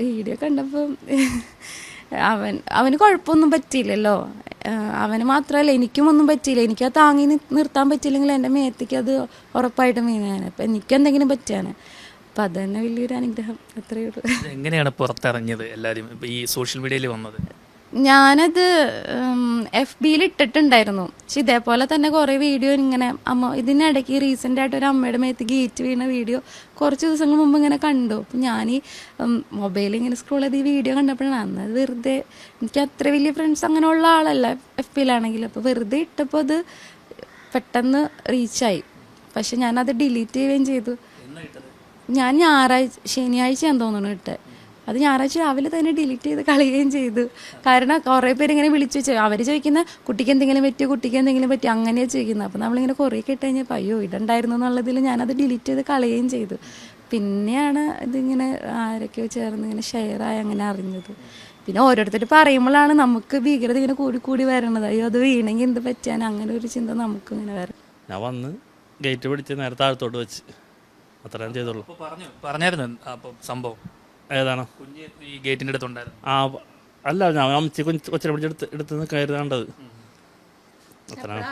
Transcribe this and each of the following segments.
Video കണ്ടപ്പം അവൻ അവന് കുഴപ്പമൊന്നും പറ്റിയില്ലല്ലോ. അവന് മാത്രമല്ല എനിക്കും ഒന്നും പറ്റിയില്ല. എനിക്ക് ആ താങ്ങി നിർത്താൻ പറ്റിയില്ലെങ്കിൽ എന്റെ മേത്തേക്ക് അത് ഉറപ്പായിട്ടും വീണാണ്. അപ്പം എനിക്കെന്തെങ്കിലും പറ്റിയാണ്. അപ്പം അത് തന്നെ വലിയൊരു അനുഗ്രഹം. അത്രയേ ഉള്ളൂ. എങ്ങനെയാണ് പുറത്തിറങ്ങിയത് എല്ലാവരും ഈ സോഷ്യൽ മീഡിയയിൽ വന്നത്? ഞാനത് എഫ് ബിയിൽ ഇട്ടിട്ടുണ്ടായിരുന്നു പക്ഷെ ഇതേപോലെ തന്നെ കുറേ വീഡിയോ ഇങ്ങനെ അമ്മ ഇതിനിടയ്ക്ക് റീസെന്റ് ആയിട്ട് ഒരു അമ്മയുടെ മേത്ത് ഗീറ്റ് വീണ വീഡിയോ കുറച്ച് ദിവസങ്ങൾ മുമ്പ് ഇങ്ങനെ കണ്ടു. അപ്പം ഞാൻ ഈ മൊബൈലിൽ ഇങ്ങനെ സ്ക്രോൾ ചെയ്ത് ഈ വീഡിയോ കണ്ടപ്പോഴാണ് അന്ന് അത് വെറുതെ എനിക്ക് അത്ര വലിയ ഫ്രണ്ട്സ് അങ്ങനെയുള്ള ആളല്ല എഫ് ബിയിലാണെങ്കിൽ അപ്പോൾ വെറുതെ ഇട്ടപ്പോൾ അത് പെട്ടെന്ന് റീച്ചായി പക്ഷെ ഞാനത് ഡിലീറ്റ് ചെയ്യുകയും ചെയ്തു. ഞാൻ ഞായറാഴ്ച ശനിയാഴ്ചയാന്ന് തോന്നുന്നു ഇട്ട്. അത് ഞായറാഴ്ച രാവിലെ തന്നെ ഡിലീറ്റ് ചെയ്ത് കളയുകയും ചെയ്തു. കാരണം കുറേ പേര് ഇങ്ങനെ വിളിച്ചു വെച്ചു അവർ ചോദിക്കുന്ന കുട്ടിക്ക് എന്തെങ്കിലും പറ്റിയോ കുട്ടിക്ക് എന്തെങ്കിലും പറ്റിയോ അങ്ങനെയാണ് ചോദിക്കുന്നത് അപ്പോൾ നമ്മളിങ്ങനെ കുറേ കേട്ട് കഴിഞ്ഞപ്പോൾ അയ്യോ ഇടണ്ടായിരുന്നു എന്നുള്ളതിൽ ഞാനത് ഡിലീറ്റ് ചെയ്ത് കളയുകയും ചെയ്തു. പിന്നെയാണ് ഇതിങ്ങനെ ആരൊക്കെയോ ചേർന്ന് ഇങ്ങനെ ഷെയറായി അങ്ങനെ അറിഞ്ഞത്. പിന്നെ ഓരോരുത്തർ പറയുമ്പോഴാണ് നമുക്ക് ഭീകരത ഇങ്ങനെ കൂടി കൂടി വരണത്. അയ്യോ അത് വീണെങ്കിൽ എന്ത് പറ്റാൻ അങ്ങനെ ഒരു ചിന്ത നമുക്ക് ഇങ്ങനെ വരണം ഞാൻ വന്ന് ഗേറ്റ് പിടിച്ച് നേരെ താഴത്തോട്ട് വെച്ച്. അത്രയും ചെയ്തോളൂ പറഞ്ഞു പറഞ്ഞായിരുന്നു അപ്പോൾ സംഭവം. ഏതാണ്? കുഞ്ഞ് ഈ ഗേറ്റിന്റെ അടുത്തുണ്ടായിരുന്നു. ആ അല്ല ഞാൻ അമ്മച്ചി കൊഞ്ച് കൊച്ചിനെ പിടിച്ചെടുത്ത് എടുത്ത് അത്ര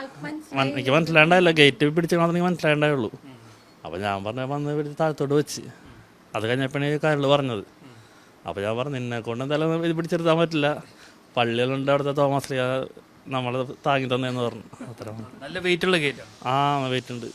മൻ- എനിക്ക് മനസ്സിലാണ്ടായില്ല ഗേറ്റ് പിടിച്ച് എനിക്ക് മനസ്സിലാണ്ടായുള്ളൂ അപ്പോൾ ഞാൻ പറഞ്ഞ വന്ന് പിടിച്ച് താഴത്തോട്ട് വെച്ച്. അത് കഴിഞ്ഞപ്പോഴേ കാര്യങ്ങൾ പറഞ്ഞത്. അപ്പോൾ ഞാൻ പറഞ്ഞു നിന്നെ കൊണ്ട് എന്തായാലും ഇത് പിടിച്ചെടുത്താൻ പറ്റില്ല. പള്ളികളുണ്ട് അവിടുത്തെ തോമസ് ലീഗ നമ്മളെ താങ്ങി തന്നേന്ന് പറഞ്ഞു. അത്ര നല്ല വെയിറ്റുള്ള ഗേറ്റാണ്. ആ വെയിറ്റ് ഉണ്ട്.